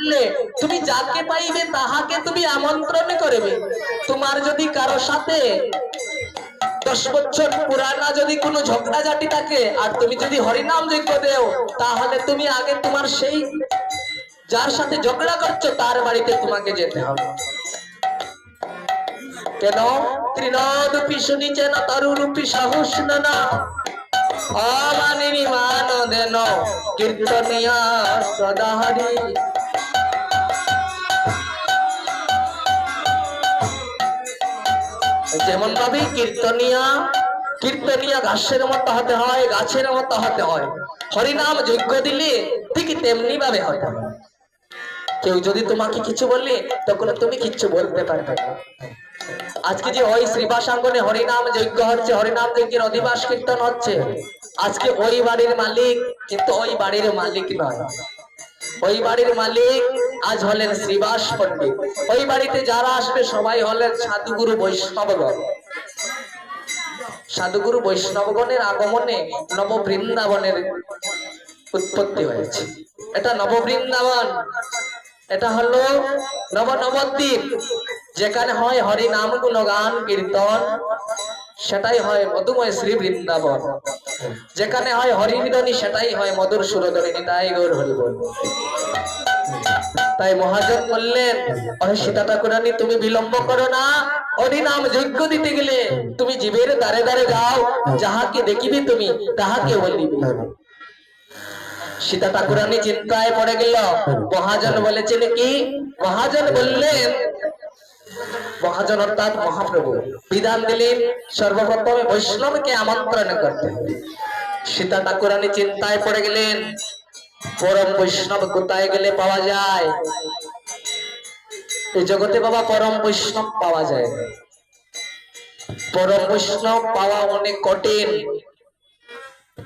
করলে তুমি যাকে পাইবে তাহাকে তুমি আমন্ত্রণ করবে। তোমার যদি কারও সাথে দশ বছর পুরানা যদি কোনো ঝগড়াঝাটি থাকে, আর তুমি যদি হরিনাম যজ্ঞ দেও, তাহলে তুমি আগে তোমার সেই যার সাথে ঝগড়া করছ, তার বাড়িতে তোমাকে যেতে হবে। কেন? ত্রিনদপি শুনিছেন তরুরূপী সাহস না অমানিনী মান দেন কীর্তনিয়া সদাহরি। যেমন ভাবে কীর্তনিয়া কীর্তনিয়া ঘাসের মতো হতে হয়, গাছের মতো হতে হয়। হরিনাম যজ্ঞ দিলে ঠিক তেমনি ভাবে হতে হয়। কেউ যদি তোমাকে কিছু বললে তখন তুমি কিচ্ছু বলতে পারবে আজকে যে ওই শ্রীবাসাঙ্গনে হরিনাম যজ্ঞ হচ্ছে, হরিনাম যজ্ঞের অধিবাস কীর্তন হচ্ছে, আজকে ওই বাড়ির মালিক, কিন্তু ওই বাড়ির মালিক নয়। ওই বাড়ির মালিক আজ হলেন শ্রীবাস পণ্ডিত। ওই বাড়িতে যারা আসবে সবাই হলেন সাধুগুরু বৈষ্ণবগণ। সাধুগুরু বৈষ্ণবগণের আগমনে নব বৃন্দাবনের উৎপত্তি হয়েছে। এটা নব বৃন্দাবন এটা হলো নব নবদ্বীপ যেখানে হয় হরি নাম গুণগান, কীর্তন। সেটাই হয় মধুময় শ্রী বৃন্দাবন। যেখানে হয় হরিমিদনী সেটাই হয় মধুর সুরধনী তাই গৌর হরিবল তাই মহাজন বললেন, অহে সীতা ঠাকুরানী তুমি বিলম্ব করো না। হরিনাম যজ্ঞ দিতে গেলে তুমি জীবের দ্বারে দ্বারে যাও। যাহাকে দেখিবে তুমি তাহাকে বলিবে। সীতা ঠাকুরানী চিন্তায় পড়ে গেল। মহাজন বলেছেন কি? মহাজন বললেন মহাজন অর্থাৎ মহাপ্রভু। বিধান দিলেন সর্বপ্রথমে বৈষ্ণবকে আমন্ত্রণ করতে। সীতা ঠাকুরানী চিন্তায় পড়ে গেলেন পরম বৈষ্ণব কোথায় গেলে পাওয়া যায়? এই জগতে বাবা পরম বৈষ্ণব পাওয়া যায় পরম বৈষ্ণব পাওয়া অনেক কঠিন।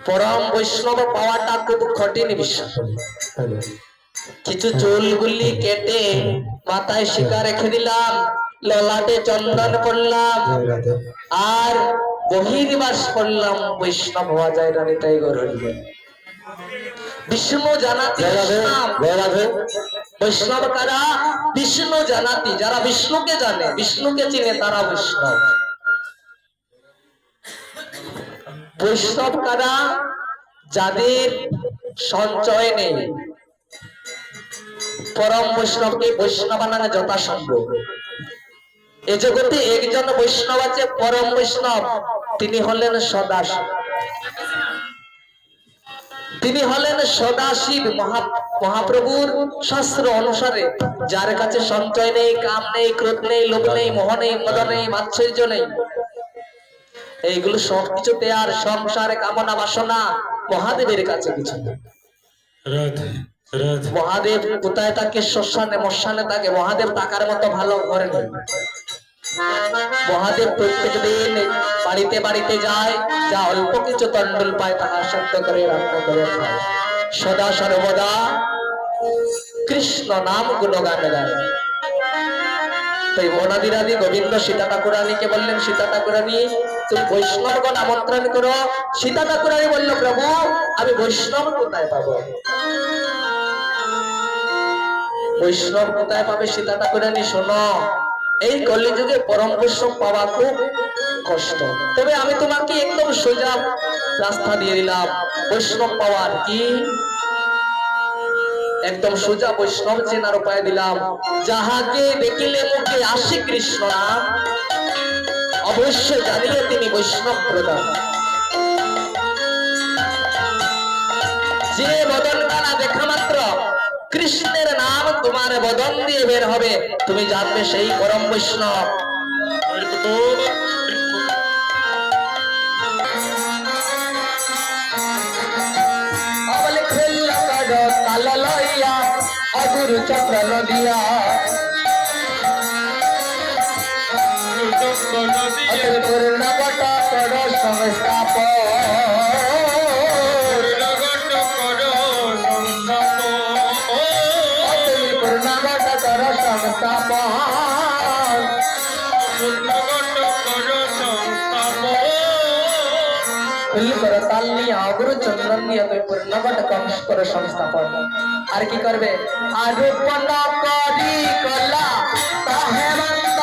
পরম বৈষ্ণব পাওয়াটা খুব কঠিন বিষয়। কিছু চুলগুলি কেটে মাথায় শিকা রেখে দিলাম ললাটে চন্দন করলাম আর বহির্বাস করলাম বৈষ্ণব হওয়া যায় না নিতাই গৌর। বিষ্ণু জানাতি। বৈষ্ণব কারা? বিষ্ণু জানাতি। যারা বিষ্ণুকে জানে বিষ্ণুকে চিনে তারা বৈষ্ণব। বৈষ্ণব কারা? যাদের সঞ্চয় নেই। পরম বৈষ্ণবকে বৈষ্ণব বানানো যথাসম্ভব। এ জগতে একজন বৈষ্ণব আছে পরম বৈষ্ণব। তিনি হলেন সদাশিব। তিনি হলেন সদাশিব মহা মহাপ্রভুর শাস্ত্র অনুসারে। যার কাছে সঞ্চয় নেই কাম নেই ক্রোধ নেই লোভ নেই মোহ নেই মদ নেই মাৎসর্য নেই। এইগুলো সবকিছুতে আর সংসারে কামনা বাসনা মহাদেবের কাছে কিছু মহাদেব কোথায় তাকে শ্মশানে মশানে তাকে মহাদেব টাকার মতো ভালো ঘরে নেই। মহাদেব প্রত্যেক দিন বাড়িতে বাড়িতে যায়, যা অল্প কিছু তন্ডল পায় তাহা সত্য করে রান্না করে খায়। সদা সর্বদা কৃষ্ণ নাম গুণগান গায়। তাই বনাদিরাদি গোবিন্দ সীতা ঠাকুরানীকে বললেন, সীতা ঠাকুরানী, তুমি বৈষ্ণবগণ আমন্ত্রণ করো। সীতা ঠাকুরানী বলল, প্রভু, আমি বৈষ্ণব কোথায় পাবো? বৈষ্ণব কোথায় পাবে সীতা ঠাকুরানী? শোনো এই কলিযুগে পরম বৈষ্ণব পাওয়া খুব কষ্ট। তবে আমি তোমাকে একদম সোজা রাস্তা দিয়ে দিলাম। বৈষ্ণব পাওয়ার কি? একদম সোজা বৈষ্ণব চেনার উপায় দিলাম। যাহাকে দেখিলে মুখে আসে কৃষ্ণ নাম, অবশ্যই জানিলে তিনি বৈষ্ণব প্রদান যে বদন কানা দেখা মাত্র কৃষ্ণের নাম তোমার বদন দিয়ে বের হবে। তুমি জানবে সেই পরম বৈষ্ণব। চক্র নদিয়া। কর সংস্থাপ ফুল কর তাল নিয়ে অগুরু চন্দ্রন নিয়ে তুমি পূর্ণ বট কংস কর সংস্থাপন। আর কি করবে? আর রূপন করি কলা তাহে মন্দ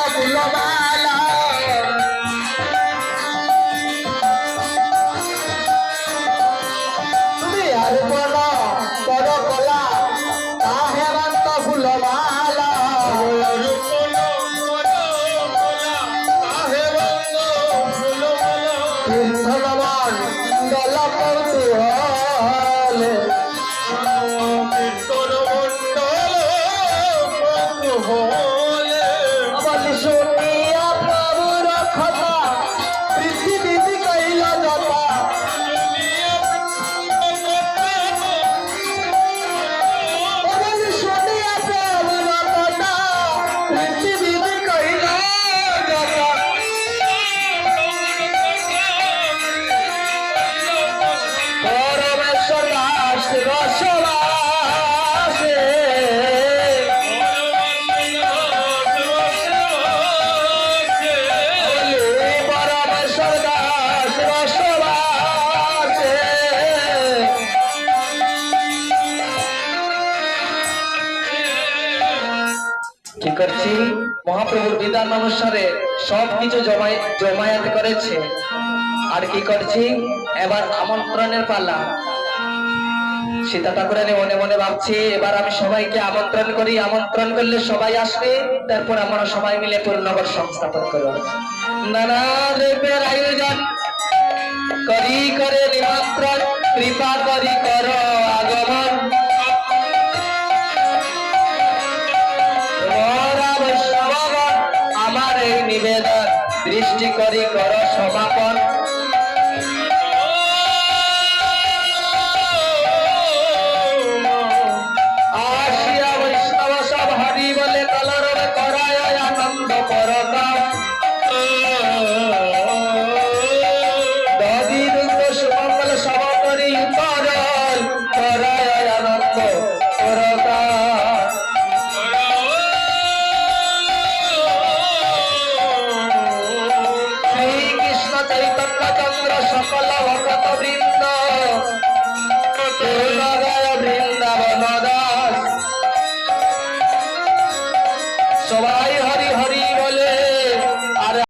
কি করছি মহাপ্রভুর বিধান অনুসারে সবকিছু জমায় জমায়েত করেছে। আর কি করছি? এবার আমন্ত্রণের পালা। সীতা ঠাকুরানী মনে মনে ভাবছি, এবার আমি সবাইকে আমন্ত্রণ করি। আমন্ত্রণ করলে সবাই আসবে। তারপর আমরা সবাই মিলে পূর্ণগর সংস্থাপন করব। নানা দেবের আয়োজন। করি করে নিমন্ত্রণ। কৃপা করি কর আগমন। দৃষ্টি করি কর সমাপন। চৈতন্য চন্দ্র সকল ভক্ত বৃন্দ। বৃন্দাবন